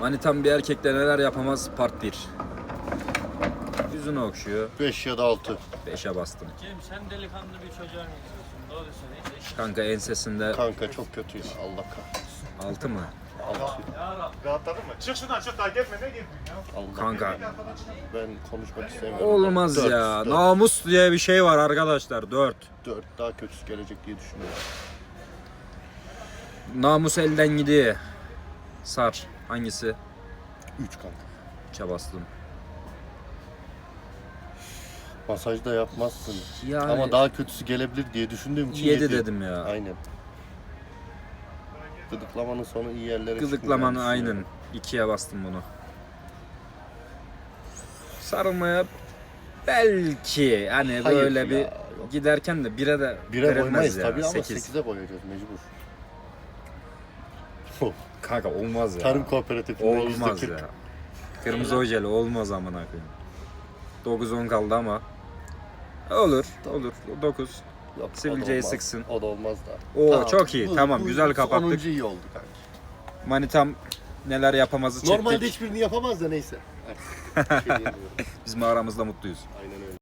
Manitam bir erkekle neler yapamaz part 1. Yüzünü okşuyor. 5 ya da 6. 5'e bastım. Cem sen delikanlı bir çocuğa benziyorsun. Doğru söyleyeyim. Kanka ensesinde Kanka çok kötü ya. Allah kahretsin. 6 mı? 6. Rahatladın mı? Çık şuradan çık daha gelme ne girdin ya? Allah. Kanka Ben konuşmak istemiyorum. olmaz Dört, ya. dört. Namus diye bir şey var arkadaşlar. 4. 4 daha kötüsü gelecek diye düşünüyorum. Namus elden gidiyor. Sar. Hangisi? 3 kanka. 3'e bastım. Masaj da yapmazsın. Yani Ama daha kötüsü gelebilir diye düşündüğüm için 7 yedi. dedim ya. Aynen. Gıdıklamanın sonu iyi yerlere Gıdıklamanı çıkmayacağını aynen. 2'ye bastım bunu. Sarılmaya belki hani Hayır böyle ya, bir yok. giderken de 1'e de Bire verilmez koymayız ya. tabii ama 8. 8'e koyacağız mecbur. Kanka olmaz ya. Tarım kooperatifinde Olmaz %40. ya. Kırmızı hocayla olmaz amına koyayım. 9-10 kaldı ama olur, olur. 9. Yok, o da Sivilceyi olmaz. sıksın. O da olmaz da. Oo, çok iyi. Tamam, güzel kapattık. Sonuncu iyi oldu kanka. Manitam neler yapamazı çektik. Normalde hiçbirini yapamaz da neyse. Artık bir şey diyemiyorum. Biz aramızda mutluyuz. Aynen öyle.